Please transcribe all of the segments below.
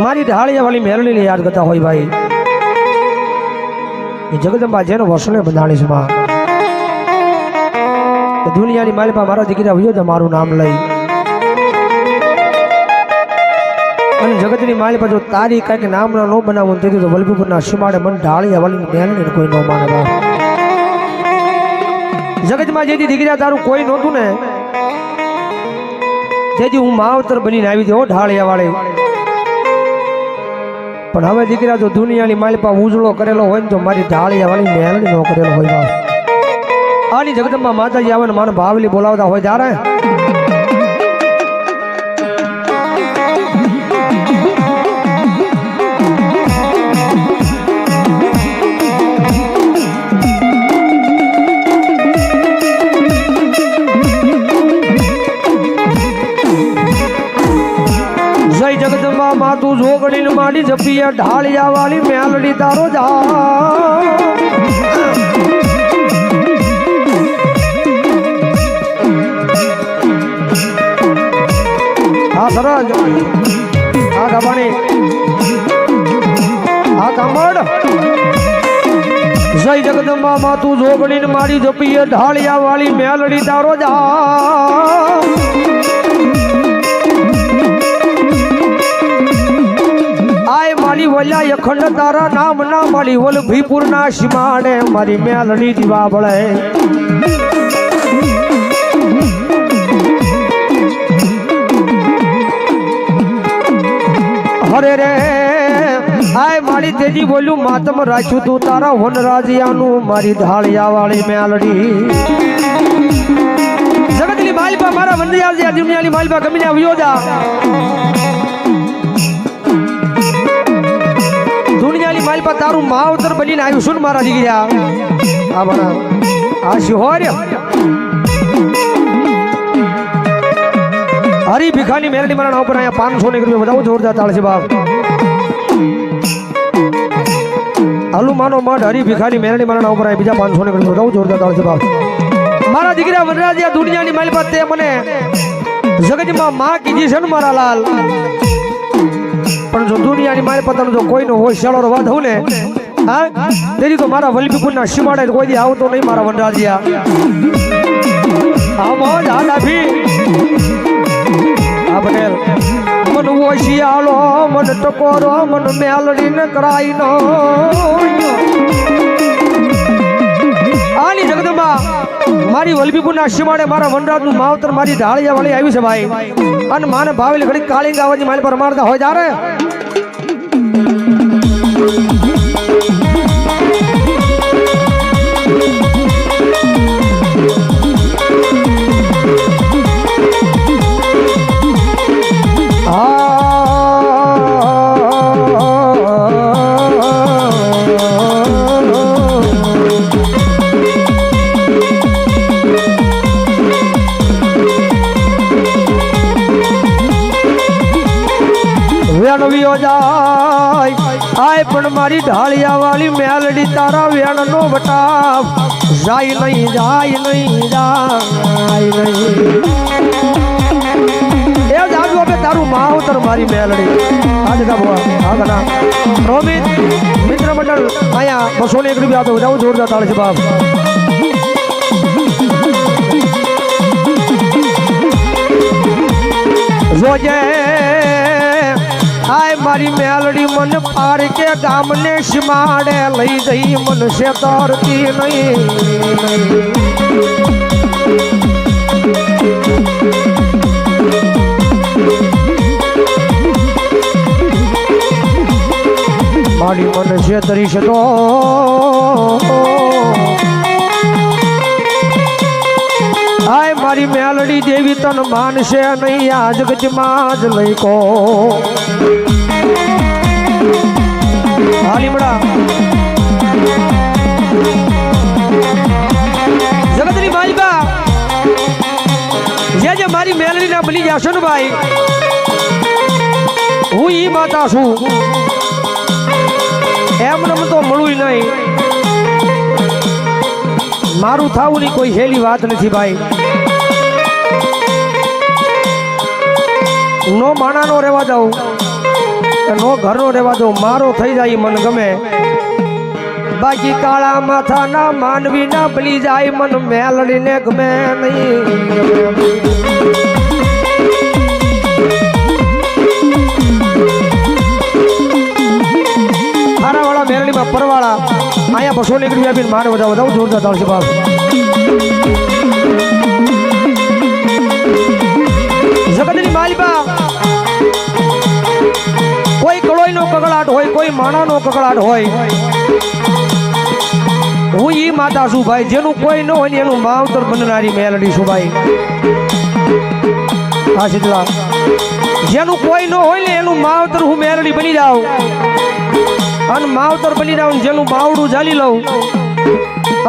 મારી ઢાળિયા વાળી મેરણીને યાદ કરતા હોય ભાઈ. એ જગદંબા જેનો વસને બંધાણી છે માં. દુનિયાની માલિપા મારા દીકરા હોય તો મારું નામ લઈ. અને જગતની માલિપા જો તારી કાંઈક નામના ન બનાવું તેથી તો વલ્લભીપુરના સીમાડે મન ઢાળિયા વાળી મેરણીને કોઈ ન માને જગતમાં જેથી દીકરા તારું કોઈ નહોતું ને, તેથી હું માવતર બનીને આવી દઉં ઢાળિયા વાળી પણ હવે દીકરા જો દુનિયાની માલપા ઉજળો કરેલો હોય ને તો મારી ઢાળિયા વાળી મેલડી નો કરેલો હોય આની જગદંબા માતાજી આવે ને માને ભાવલી બોલાવતા હોય ત્યારે જોગડીને જપીએ ઢાળિયા વાળી મેલડી તારો જા. હા સરજ હા ગાબાણી હા, કામડ. જય જગદંબા માતું જોગડીને માડી જપિયા ઢાળિયા વાળી મેલડી તારો જા. વલ્યા અખંડ તારા નામ ના મળી વલ ભીપુર ના સીમાડે મારી મેલડી દીવા બળે હરે રે, આય મારી તેજી બોલ્યું, માતમ રાખ્યું તું તારા વનરાજિયાનું, મારી ધાળિયા વાળી મેલડી જગતની માલપા મારા જે દુનિયાની માલપા ગમીને આવ્યો જા. દુનિયાની માલપા તારું માવતર બનીને આવ્યું શું ને મારા દીકરા. આ બના આ શિહોર્ય હરી ભીખાની મેરડી મારા નામ પર અહીંયા પાંચસો ને રૂપિયા બધા જોરદાર તાળ છે બાપ. હાલું, માનો મઠ હરી ભીખાની મેરડી મારા નામ પર બીજા પાંચસો ને રૂપિયા બધા જોરદાર તાળ છે બાપ. મારા દીકરા વનરાજ દુનિયાની માલ પર તે મને જગતમાં માં કીધી છે ને મારા લાલ. પણ જો દુનિયાની મારી પોતાનું જો કોઈનો હોય શાળો વાત હોઉં ને, હા? તેની તો મારા વલભીપુરના સીમાડે કોઈ દી આવતો નહીં, મારા વનરાજિયા. આમાં મોજ આ હા, પટેલ. મન ઓશિયાળો, મન ટકોરો, મન કરાઈ નો આની જગદંબા મારી વલભીપુરના સીમાડે મારા વનરાજનું માવતર મારી ઢાળિયા વાળી આવી છે, ભાઈ. અને માને ભાવેલી ઘડી કાળિંગ આવવાની મારી પર મારતા હોય ત્યારે Thank you. જાય નહીં જાય નહીં એ જાગો કે તારું માવતર મારી મેલડી. આજે ભવા હા કના રોમિત, મિત્ર મંડળ, અહીંયા બસો ને એક જોજે મારી મેલડી મન પાર કે ગામને સીમાડે લઈ જઈ મન છે તરતી નહીં. મારી મન તરી છે તો આય મારી મેલડી દેવી તન માનશે નહીં આ જગતમાં જ લઈ કો હાલીમડા જગતની માલિકા જે જે મારી મેલડી ના બની જશો ને ભાઈ, હું ઈ માતા છું. એમને તો મળવું નહીં. મારું થાવું ની કોઈ હેલી વાત નથી ભાઈ. નો માણાનો રહેવા દઉં કે નો ઘરનો રહેવા દઉં, મારો થઈ જાય મન ગમે. બાકી કાળા માથાના માનવી ના ભલી જાય મન મેલડીને ગમે નહીં. મેરણીમાં પરવાળા, અહીંયા બસો નીકળી આપીને માર વધાવો વધાવો, જોરદાર તાળશે બાપ. કકળાટ હોય, કોઈ માણાનો કકડાટ હોય. હું ઈ માતા છું ભાઈ, જેનું કોઈ ન હોય ને એનું માવતર બનનારી મેલડી છું ભાઈ. હા શીતલા જેનું કોઈ ન હોય ને એનું માવતર હું મેલડી બની જાઉં. અને માવતર બની જાઉં જેનું બાવડું ઝાલી લઉં.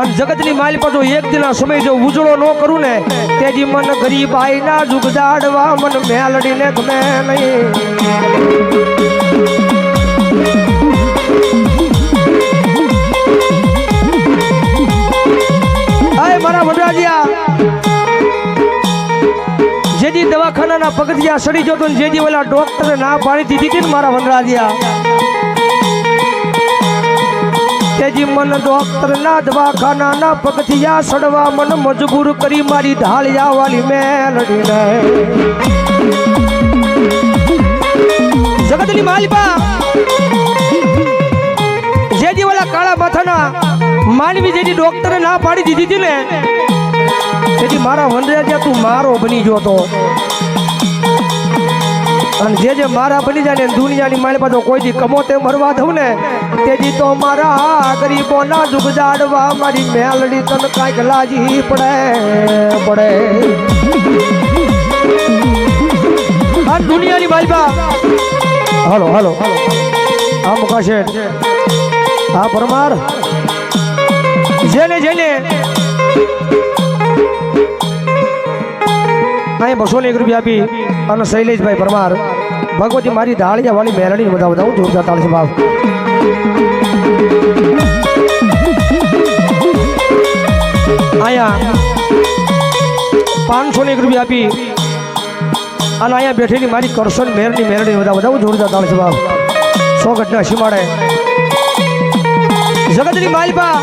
અને જગતની માલ પાછો એક દિના સમય જો ઉજળો ન કરું ને તેજી મન ગરીબ આઈના જુગ જાડવા, મન મેલડીને ગમે નહીં. મારા વડરાજિયા જેજી દવાખાનાના પગથિયા સડી જતો ને જેજી ઓલા ડોક્ટરે ના પાડી દીધી હતી ને મારા વનરાજિયા. તેજી મન ડોક્ટર ના દવાખાનાના પગથિયા સડવા મન મજબૂર કરી મારી ઢાળિયા વાલી રહે જગતની માલિકા જેજી ઓલા કાળા માથાના માનવી જેની ડોક્ટરે ના પાડી દીધી હતી ને, તેથી મારા વનરાજ્યા તું મારો બની ગયો તો અને જે જે મારા બની જાય ને દુનિયાની માલ પાછો કોઈથી કમોતે મરવા દઉં ને, તેથી તો મારા ગરીબોના દુઃખ જાડવા મારી મેલડી તને કાંઈક લાજી પડે પડે. આ દુનિયાની માલપા હાલો હાલો આ મુકાશે આ પરમાર. જેને જેને. અહીં બસો ને એક રૂપિયા આપી અને શૈલેષભાઈ પરમાર. ભગવતી મારી ધાળિયા વાળી મેરણી બધા બધા. જોરદાર તાળી ભાવ અહીંયા પાંચસો ને એક રૂપિયા આપી અને અહીંયા બેઠેલી મારી કરશન મેરની મેરણી બધા બધા. જોરદાર તાળી ભાવ સો ઘટના સીમાડે જગતની માલપા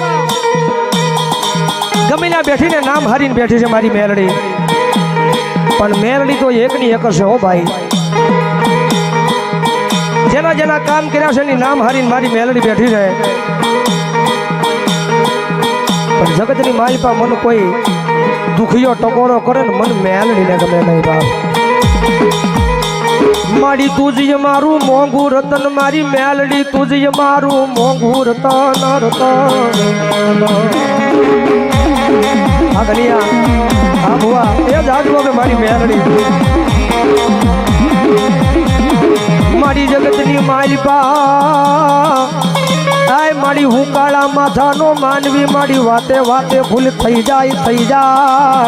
ગમે ત્યાં બેઠીને નામ હારીને બેઠી છે મારી મેરડી પણ મેરડી તો એકની એક હશે હો ભાઈ. જેના જેના કામ કર્યા છે એની નામ હારીને મારી મેલડી બેઠી છે. પણ જગતની માલિપા મન કોઈ દુખિયો ટકોરો કરે ને મન મેલડીને ગમે નહીં બાપ. મારી તુજ મારું, મોંઘું રતન મારી મેલડી તુજ મારું, મોંઘું રતન રતન. એ જ આજવો કે મારી મેલડી. મારી જગતની માલિપા આય મારી હું કાળા માથાનો માનવી, મારી વાતે વાતે ભૂલ થઈ જાય થઈ જાય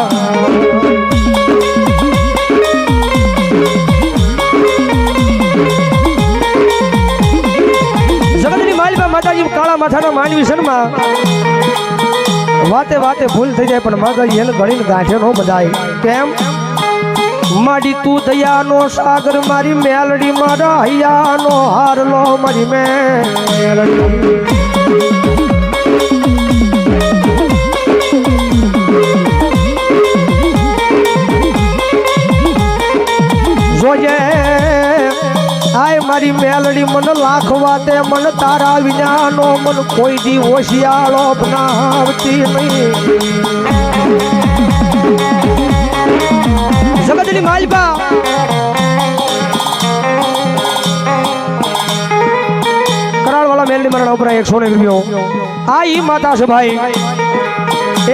કાળા માથાના માનવી શર્મા વાતે વાતે ભૂલ થઈ જાય પણ માતાજી એને ગણીને ગાંઠે નો બધાય. કેમ? માડી તું દયાનો સાગર, મારી મેલડી, મારા હૈયાનો હારલો મારી મેલડી. આય મારી મેલડી મન લાખવા તે મન તારા વિનાનો મન કોઈ દી ઓશિયાળો બનાવતી નહીં. જગતની માલિકા. કરાળવાળા મેલડી મારા ઉપર એકસો ને રૂપિયો. આ ઈ માતા છે ભાઈ.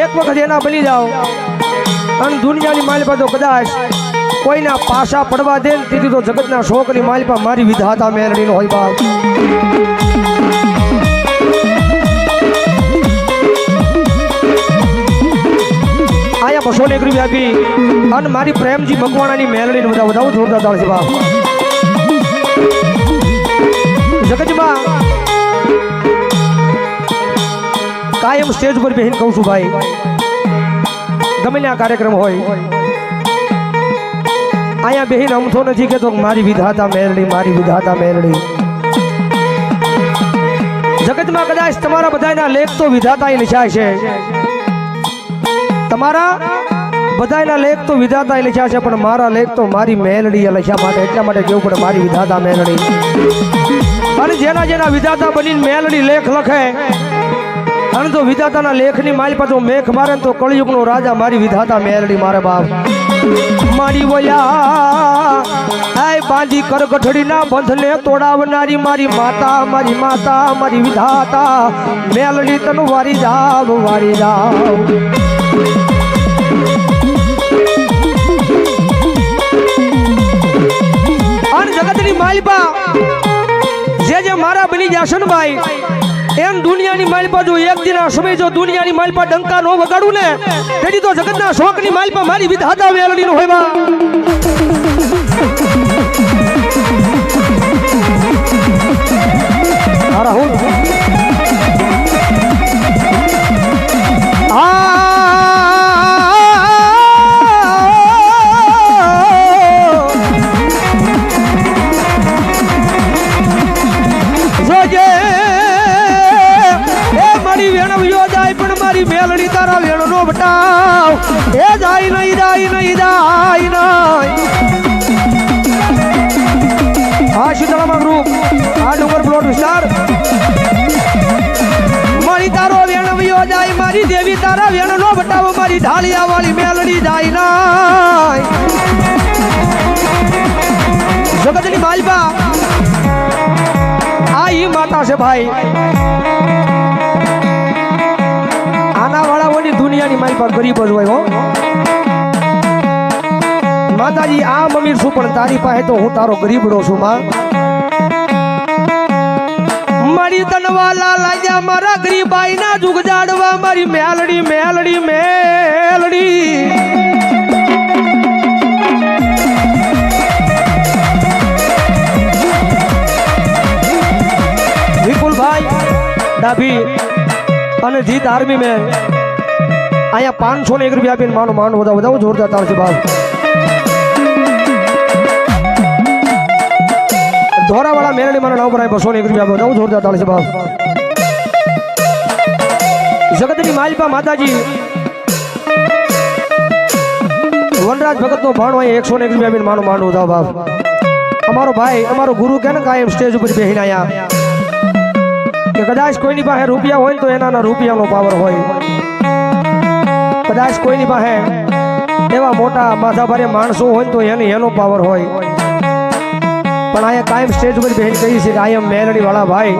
એક વખત એના બની જાઓ. અને દુનિયાની માલિકા તો કદાચ કોઈના પાસા પડવા દે ને તો જગતના શોકની માલપા મારી વિધાતા મેલડીનો હોય બાપ. આયા ને એક આપી. અને મારી પ્રેમજી મકવાણાની મેલડીને જોરદાર બાપ. જગતમાં કાયમ સ્ટેજ પર બેહીને કહું છું ભાઈ, ગમે આ કાર્યક્રમ હોય અહીંયા બેહીને અમથો નથી કેતો કે મારી વિધાતા મેલડી, મારી વિધાતા મેલડી. જગતમાં કદાચ તમારા બધાના લેખ તો વિધાતા લખ્યા છે. તમારા બધાના લેખ તો વિધાતા લખ્યા છે, પણ મારા લેખ તો મારી મેલડી લખ્યા માટે. એટલા માટે કેવું પડે મારી વિધાતા મેલડી. અને જેના જેના વિધાતા બનીને મેલડી લેખ લખે અને તો વિધાતાના લેખની માલ પાછો મેઘ મારે તો કળિયુગનો રાજા મારી વિધાતા મેલડી મારે બાપ. મારી વયા, આય બાંધી કરગઠડીના બંધને તોડાવનારી મારી માતા મારી માતા, મારી વિધાતા. મેલડી તન વારી જાવ વારી જાવ. અને જગતની માલિપા જે જે મારા બની જશે માલિપા જો એક દિન સમય જો દુનિયાની માલપા ડંકા નો વગાડું ને તેથી તો જગતના શોકની માલપા મારી વિધાતા વેલડી નો હોય હારા આ છે ભાઈ. આના વાળાઓની દુનિયાની મારી પર ગરીબ જ હોય હો. માતાજી, આ મમીર છું, પણ તારી પાસે તો હું તારો ગરીબ ગરીબડો છું, માં. મારી તનવાલા લાજા મારા ગરીબાઈ ના જુગ જાડવા, મારી મેલડી મેલડી મેલડી. ડાભી અને જીત આર્મી મેન અહીંયા પાંચસો ને એક રૂપિયા આપીને માનો માનો બધા બધા જોરદાર તાળ છે બાપ ધોરાવાળા મેરડી મારા નામ પર બસો ને એક રૂપિયા બધા જોરદાર તાળ છે બાપ જગતની માલપા માતાજી. વનરાજ ભગત નો ભાણો અહીંયા એકસો ને એક રૂપિયા આપીને માનો માનો બધા બાપ અમારો ભાઈ, અમારો ગુરુ કે ને કાયમ સ્ટેજ ઉપર બેહીને અહીંયા. કે કદાચ કોઈની પાસે રૂપિયા હોય તો એનાના રૂપિયાનો પાવર હોય. કદાચ કોઈની પાસે એવા મોટા માથાભારે માણસો હોય તો એને એનો પાવર હોય. પણ અહીંયા કાયમ સ્ટેજ ઉપર બહેન કહી છે કે આઈ એમ મેલડી વાળા ભાઈ.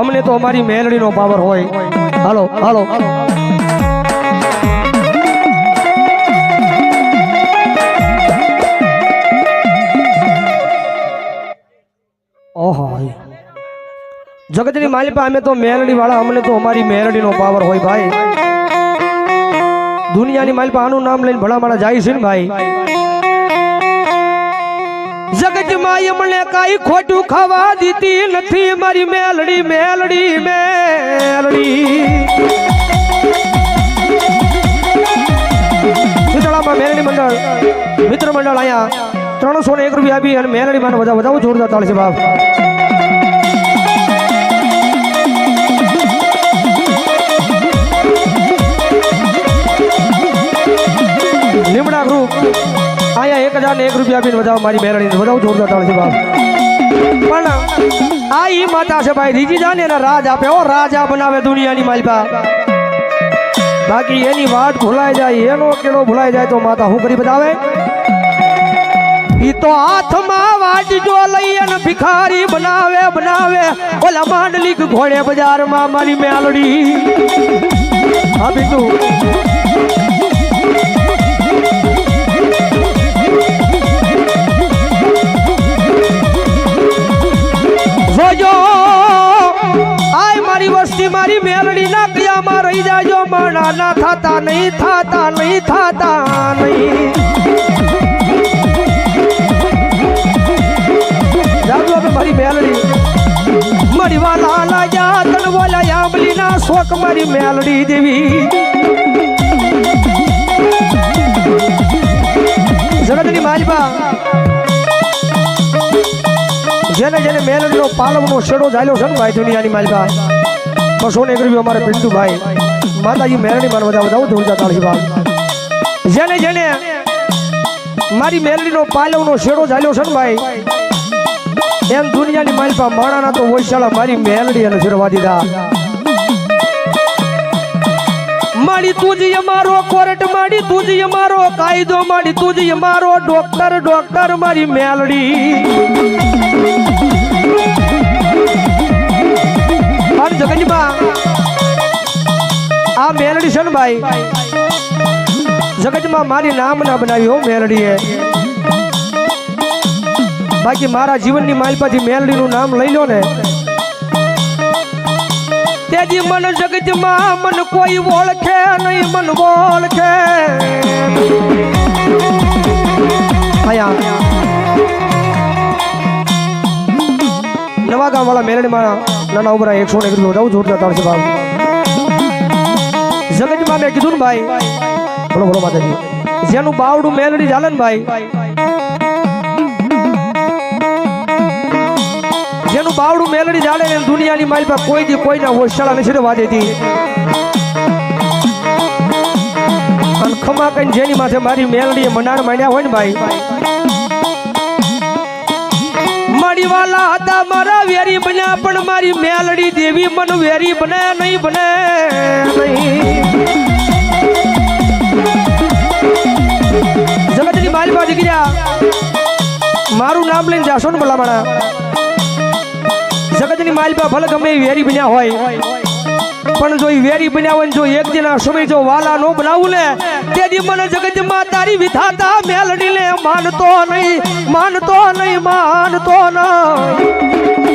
અમને તો અમારી મેલડીનો પાવર હોય. હાલો હાલો. જગતની માલિપા, અમે તો મેલડી વાળા અમને તો અમારી મેલડીનો પાવર હોય ભાઈ. દુનિયાની માલિપા, આનું નામ લઈને ભલા માળા જાય છે ને ભાઈ. જગતમાં અમને કાઈ ખોટું ખાવા દીધી નથી, મારી મેલડી મેલડી મેલડી. શીતળામાં મેલડી મંડળ, મિત્ર મંડળ અહીંયા ત્રણસો ને એક રૂપિયા આપી અને મેલડી માં બધા બધા જોરદાર તાળ છે બાપ. હજાર ને એક રૂપિયા આપીને વધાવો, મારી મેરડી વધાવો, જોરદાર તાળ છે, બાપ. પણ આ ઈ માતા છે, ભાઈ, રીજી જાને એના રાજ આપે. ઓ રાજા બનાવે દુનિયાની માલપા બાકી એની વાત ભૂલાઈ જાય, એનો કેળો ભૂલાઈ જાય તો માતા હું કરી બતાવે? ઈ તો હાથમાં વાટજો લઈ અને ભિખારી બનાવે બનાવે. ઓલા માંડલી ઘોડે બજારમાં મારી મેલડી. હા બીજું. થાતા નહીં થાતા નહીં, થતા નહીં. મારી મેલડી. મારી વાલા તન બોલા આંબલી ના શોક મારી મેલડી દેવી. જગતની માલપા જેને જેને મેલડીનો પાલવનો શેડો ઝાલ્યો છે ને ભાઈ દુનિયાની માલપા બસો ને એકરવી અમારે પિન્ટુભાઈ. માતાજી મેરણી માર બધા બધા જોરદાર તાળી બાપ જેને જેને મારી મેરણીનો પાલવનો શેડો ચાલ્યો છે ને ભાઈ, એમ દુનિયાની માલપા માણાના તો વૈશાળા મારી મેલડી અને ફેરવા દીધા માડી તુજી અમારો કોર્ટ માડી તુજી અમારો કાયદો માડી તુજી અમારો ડોક્ટર ડોક્ટર મારી મેલડી. અને જગતમાં આ મેલડી છે ને ભાઈ? જગતમાં મારી નામ ના બનાવી હો મેલડીએ. બાકી મારા જીવનની માલપાથી મેલડીનું નામ લઈ લો ને. તેજી મન જગતમાં મન કોઈ ઓળખે નહીં, મન ઓળખે. નવા ગામ વાળા મેલડી માં નાના ઉભરા એકસો ને એકસો જવું જોરદાર તાળશે ભાવ મેં કીધું ને ભાઈ. બોલો બોલો માતાજી. જેનું બાવડું મેલડી ચાલે ને ભાઈ. જેનું બાવડું મેલડી ચાલે ને દુનિયાની માલ પર કોઈ દી કોઈના હોશાળા નથી વાદેતી અને ખમા કઈ જેની માથે મારી મેલડીએ મનાર માંડ્યા હોય ને ભાઈ મારી વાલા હતા, મારા વેરી બન્યા, પણ મારી મેલડી દેવી મન વેરી બને નહીં, બને જગતની મારી માલમાં ગયા મારું નામ લઈને જાશો ને ભલામણા. જગતની માલપા ભલે ગમે વેરી બન્યા હોય. પણ જો વેરી બનાવે જો એક દિન આ સમય જો વાલા નો બનાવું ને તે દી મને જગતમાં તારી વિધાતા મેલડી ને માનતો નહીં માનતો નહીં માનતો નહીં.